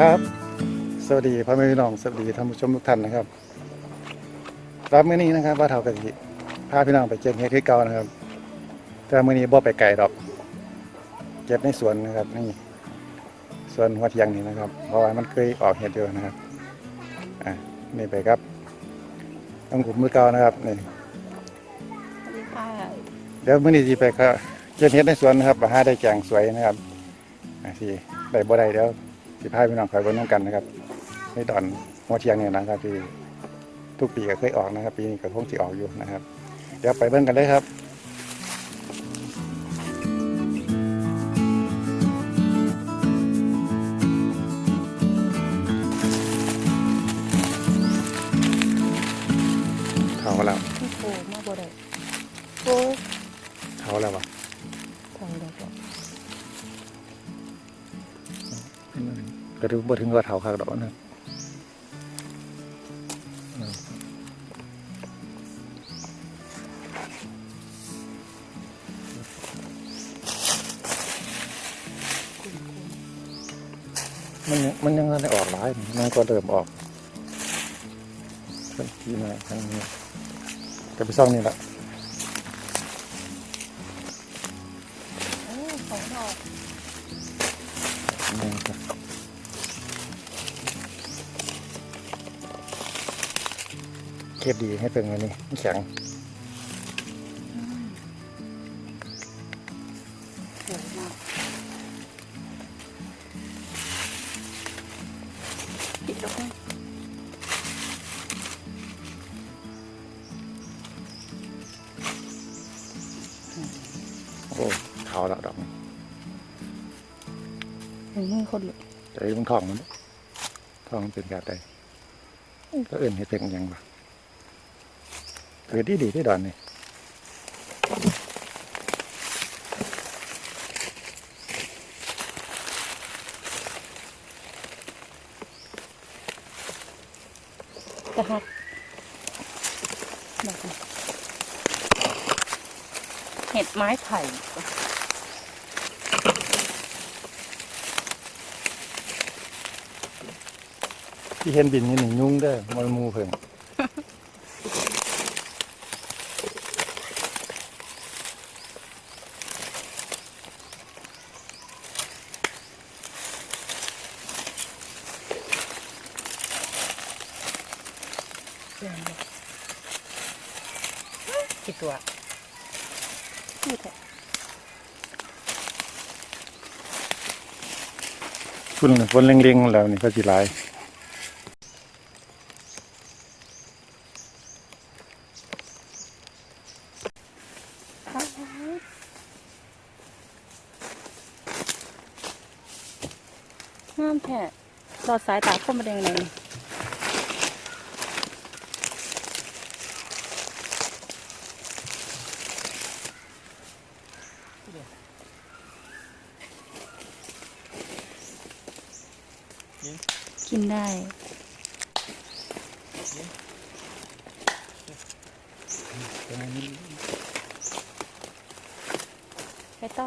ครับ สวัสดีพ่อแม่พี่น้องสวัสดีท่านผู้ชมทุกท่านนะครับรับมื้อนี้นะครับว่าเท่ากันสิพาพี่น้องไปเก็บเห็ดที่เก่านะครับ แต่มื้อนี้บ่ไปไกลดอก เก็บในสวนนะครับนี่สวนหัวเทียงนี่นะครับ เพราะว่ามันเคยออกเห็ดเดียวนะครับอะนี่ไปครับต้องขุมมือเก่านะครับนี่สวัสดีค่ะเดี๋ยวมื้อนี้สิไปก็เก็บเห็ดในสวนนะครับมาหาได้แกงสวยนะครับอะสิได้บ่ได้เดี๋ยว สิพาพี่น้องไปเบิ่งนำกันนะครับในดอนหัวเทียงเนี่ยนะครับที่ทุกปีก็เคยออกนะครับ ปีนี้ก็คงสิออกอยู่นะครับ เดี๋ยวไปเบิ่งกันเลยครับเท่าแล้วพี่โฟมาบ่ได้โอ้ยเท่าแล้ววะทางเดีย กันก็ดูบ่ถึงว่าเท่าคักดอกนะมันยังมันยังได้ออกหลายมันก็เริ่มออกเพิ่นทีมาทางนี้จะไปซ่องนี่แหละโอ้สองดอก เคบดีให้เป็นอันนี้แข็งสวยมากปิดดอกนะโอ้เท่าแล้วดอกนี้เห็นมือคนเลยจะได้ลุงทองมันทองมันเป็นแบบใดก็เอื่นให้เป็นหยังวะ เกิดดีดีที่ดอนนี่จะหักดอกนี้เห็ดไม้ไผ่ที่เห็นบินนี่หนึ่งยุ่งเด้อมันมูเพิ่ง เดือนเลยกี่ตัวนี่แหละ คุณฝนเร่งๆแล้วนี่ก็สิหลายงามแท้รอดสายตาคมมาแดงเลย กินได้ ไปต่อ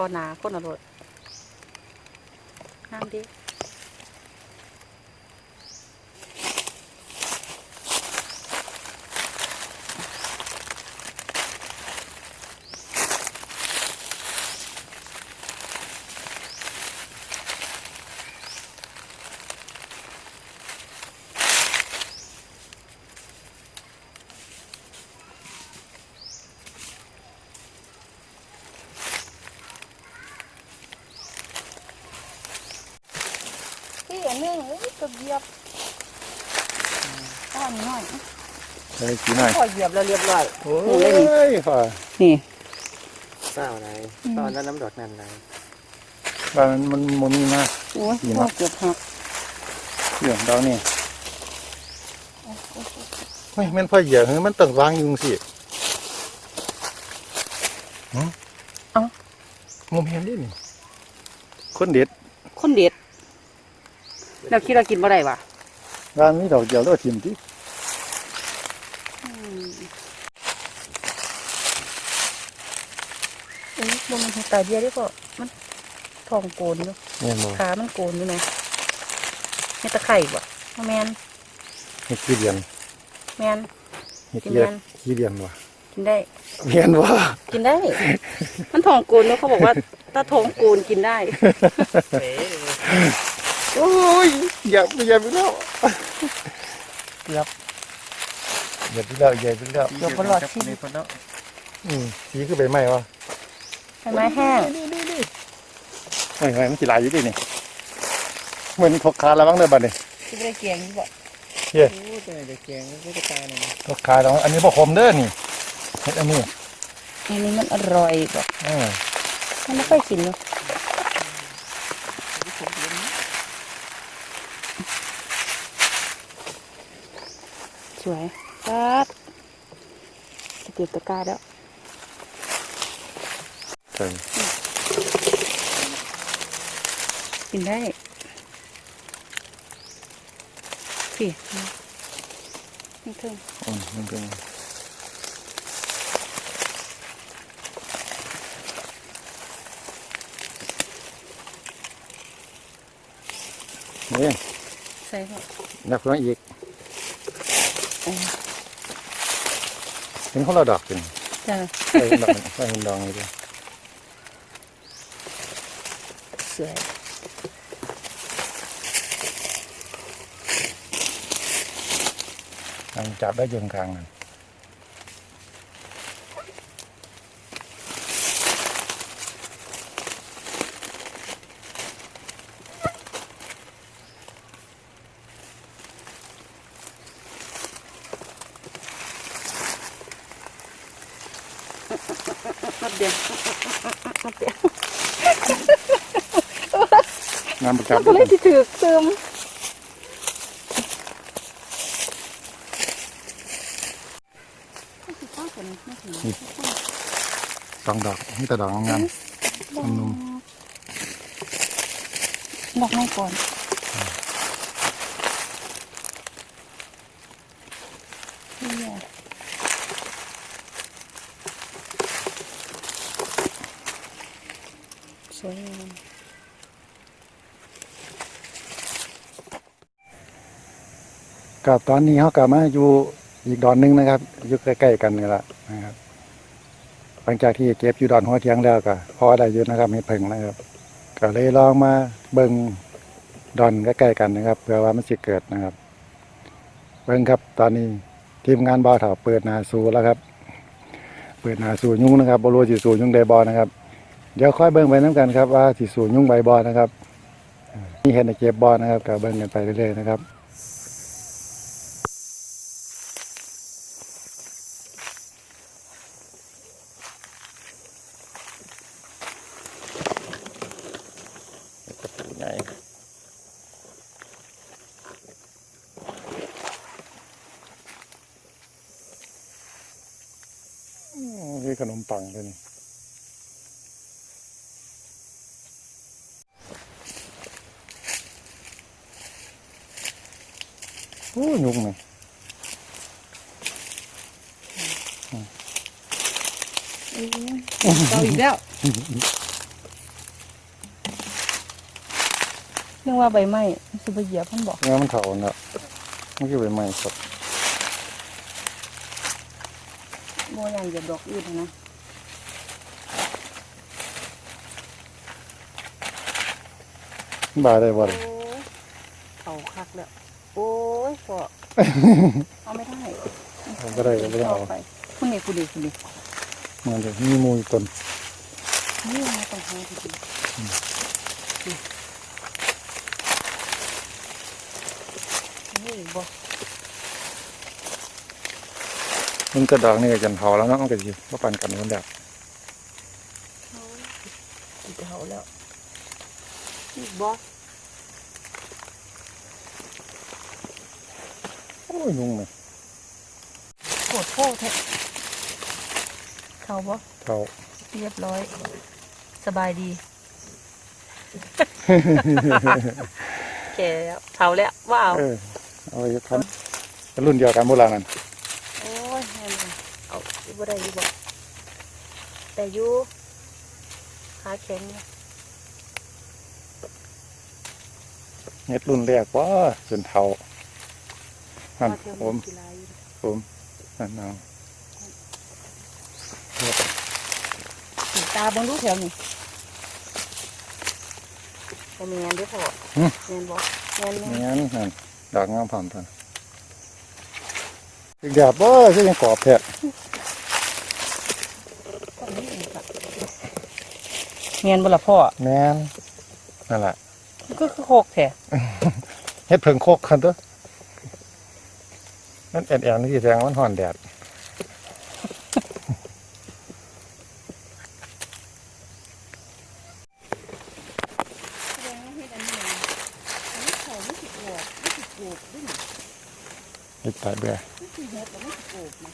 อหนาคนอรดน้ำดิ พี่อันนึงเอ้ยกระเบียบก้อนหน่อยใส่กี่หน่อยพอเหยียบแล้วเรียบร้อยโอ้โอ้ยยฝ่านี่เศร้าอะไรตอนนั้นน้ำดอกนั่นอะไรบ้านมันมันมันมีมากโอ้ยดีมากเกือบหักเรื่องดาวนี่เฮ้ยมันพอเหยียบเฮ้ยมันต้องวางอยุงสิหึงมเห็นดินี่คนเด็ด คนเด็ด เราคิดว่ากินบ่ได้ว่ะร้านนี้ดอกเดียวแล้วทิมที่เอ้ยบ่มันตายเดียวดิพ่อมันทองโกนอยู่เนี่ยบ่ขามันโกนอยู่นะเฮ็ดตะไคร่บ่บ่แมนเฮ็ดขี้เดียนแมนเฮ็ดกินขี้แม่นขี้เดียนวะกินได้ เมียนวะกินได้ มันทองโกนแล้วเขาบอกว่า ถ้าทองโกนกินได้เอ๊ะ โอ้ยอย่าไปอย่าไปแล้วยับอย่าไปแล้วอย่าไปแล้วเดี๋ยวบ่รอดชีวิตในคนเนาะอืมสีคือใบไม้วะใบไม้แห้งเฮ้ยเฮ้ยมันกี่ลายอยู่ดินี่เหมือนทกขาแล้วบ้างเด้อบัดนี้สิบ่ได้เกียงอยู่บ่เฮ้ยโอ้เจอเด็กแกงก็จะตายเลยทกขาแล้วอันนี้บ่คมเด้อนี่เฮ็ดอันนี้อันนี้มันอร่อยบ่เออมันไม่ค่อยกินเนาะ สวยครับสเก็บตะกร้าแล้วใช่กินได้พี่นี่เพิ่งอืมมันเป็นนี่ใส่เข้านักร้องอีก เห็นของเราดอกจริงจ้าใส่ดอกใส่ดอกนี่ดิสวยทางจับได้ยืนกลางนั่น นับเดียวนับเดียวน้ำประจับก็เลยที่ถือซึมไม่ถึงข้าวคนไม่ถึงสองดอกนี่แต่ดอกงามนุ่มดอกไม้ก่อนเนี่ย สวยงามกับตอนนี้เขากลับมาอยู่อีกดอนหนึงนะครับอยู่ใกล้ๆกันนี่แหละนะครับหลังจากที่เก็บอยู่ดอนหัวเทียงแล้วก็พอได้อยู่นะครับเห็ดเพ่งนะครับ ก็เลยลองมาเบิ่งดอนใกล้ๆกันนะครับเผื่อว่ามันสิเกิดนะครับ เบิ่งครับตอนนี้ทีมงานบ่าวถาเปิดนาสูแล้วครับ เปิดนาสูยุ่งนะครับบรูสิสูยุ่งใดบอนะครับ เดี๋ยวค่อยเบิ่งไปน้ำกันครับว่าสิสูยุ่งใบบอนะครับนี่เห็นในเก็บบอนะครับก็เบิ่งกันไปเรื่อยๆนะครับ ใหญ่คือขนมปังเลยนี่ โอ้ยุ่งเลยเราอีกแล้วเรื่องว่าใบไม้มันสิบเหยียบเพันบอกงานมันเถาแล้วมันคือใบไม้สดโมยังเหยียบดอกอื่นนะบาได้บ่เลยโอ้ยเขาคักแล้ว โอ้ยพอเอาไม่ได้เอาบ่ได้ก็ไม่ต้องเอาไปคุณนี่คุณดีคุณดีมันจะมีหมูอยู่ต้นนี่มาต้องหาดีนี่บ่มันกระดอกนี่ก็จนเผาแล้วเนาะมันก็สิบ่ปันกันคนแบบอีกเขาแล้วอีกบอส โอ้ยยุงเลยโคตรโคตรแท้เขาบอเผาเรียบร้อย สบายดี แก่แล้วเผาแล้วว้าวเออเอาไว้คันเป็นรุ่นเดียวกันโบราณนั่นโอ้ยแม่นเลยเอาอีบ่ได้อยู่บ่แต่อยู่ขาแข็งเนี่ยเฮ็ดรุ่นแรกว่าจนเผา นั่นมาเที่ยวผมกีฬาอยู่ผมนั่นเอาสีตาเบังดูแถวนี่บ่แม่นเด้อพ่อแม่นบ่แม่นแม่นงั้นนั่นดอกงามผ่านทันอีกแบบบ่ใช่ยังกรอบแท้ต้องนี่เองค่ะแม่นบ่ล่ะพ่อแม่นนั่นแหละก็คือโคกแท้เฮ็ดเพิงโคกคันตัว นั่นแอนแอนนี่แสดงว่ามันห่อนแดดแสดงว่าเฮ็ดอันนี้อันนี้เขาไม่สิโกบไม่สิโกบด้วยนี่เฮ็ดตายเบื่อไม่สิเฮ็ดแต่ไม่สิโกบนะ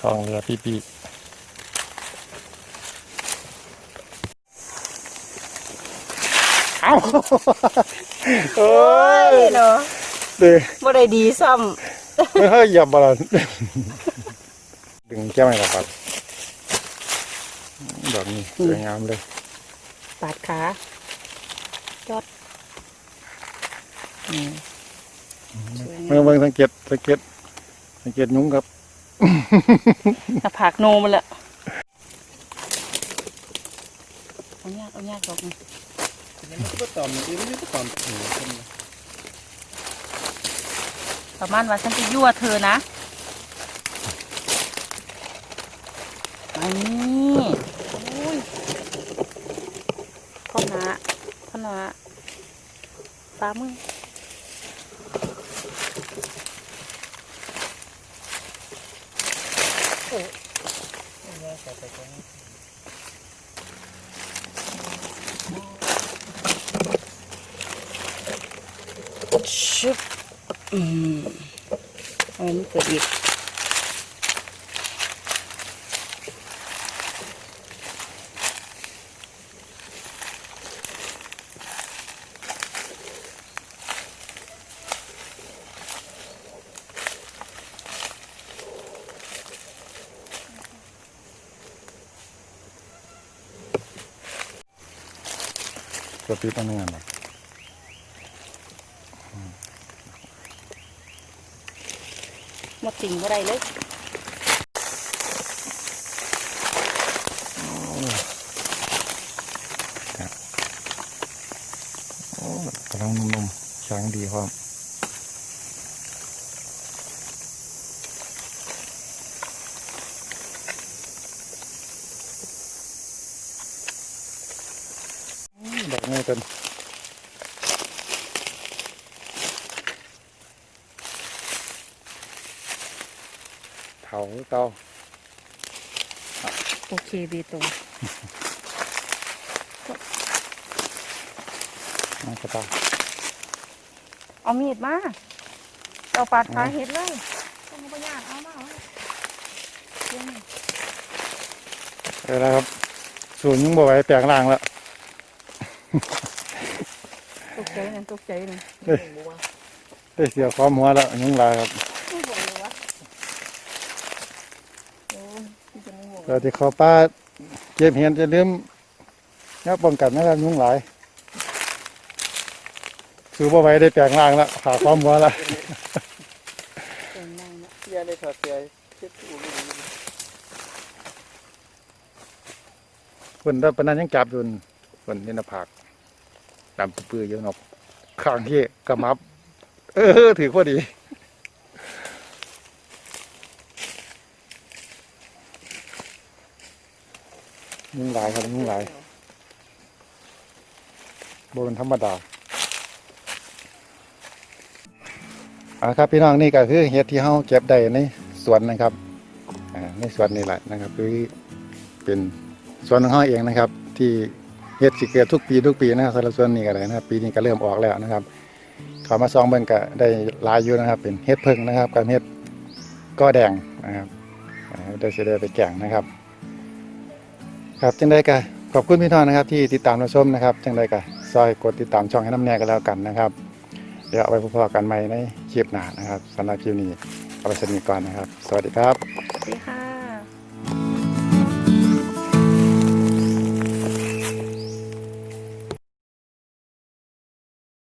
ทองเรือปีปีเอ้าโอ้ยเนาะ เด้อบ่ได้ดีซ้ำไม่ให้เหยับบอลดึงแก้มให้กับปัดดอกนี้สวยงามเลยปาดขาจอดนี่สวยเมื่งาอมเบิ่งสังเกตสังเกตสังเกตยุ้งครับหน้าผากโนมันละเอายากเอายากดอกนี่มันก็ตอมอีมันก็ตอมหูคน ประมาณว่าฉันจะยั่วเธอนะอันนี้โอ้ยพ่อนาพ่อนาปลามึงชุบ อืมเอาอันนี้เกิดอีกตัวปีต้องงานหรอกห มดสิ่งอะไรเลยโอ้กำลังนุ่มๆช้างดีความอืมดอกนี้เป็น เถาเตาโอเคเบตงน้ำกระตาเอามีดมาเอาปาดขาเห็ดเลยต้องมาย่างเอามาเอามาเดี๋ยวนี้เออแล้วครับสูนย์ยังบ่ไหวแปลงร่างแล้วตกใจนั่นตกใจนั่นได้เสียความหัวแล้วยังลายครับ ไม่ห่วงเลยวะโอ้ยพี่จะไม่ห่วง เราที่เขาป้าเก็บเห็นจะลืมยับป้องกันนะครับยุงหลายคือบ่ไหวได้แปลงร่างแล้วขาความหัวแล้วเก่งมากนะยาได้ถอดเสื้อเช็ดอูไม่ดีคนได้ปานนั้นยังจับอยู่คนนี่หน้าผากดำปื้อๆอยู่นอกข้างที่กระมับ เออถือพอดี ยุงหลายครับยุงหลายบนธรรมดาอาครับพี่น้องนี่ก็คือเห็ดที่เฮาเก็บได้ในสวนนะครับอ่าในสวนนี่แหละนะครับคือเป็นสวนของเฮาเองนะครับ ที่เห็ดสิเกิดทุกปีทุกปีนะครับสำหรับสวนนี้ก็ได้นะครับ ปีนี้ก็เริ่มออกแล้วนะครับเขามาซองเบิ่งก็ได้ลายอยู่นะครับ เป็นเห็ดเพิ่งนะครับกับเห็ดก้อแดงนะครับอ่าเดี๋ยได้ไปแกงนะครับ ครับจังได้กะขอบคุณพี่น้องนะครับที่ติดตามรับชมนะครับจังได้กะซอยกดติดตามช่องให้น้ำแน่กันแล้วกันนะครับ เดี๋ยวเอาไปพบกันใหม่ในคลิปหน้านะครับสำหรับคลิปนี้เอาไปสนิทก่อนนะครับ สวัสดีครับ สวัสดีค่ะ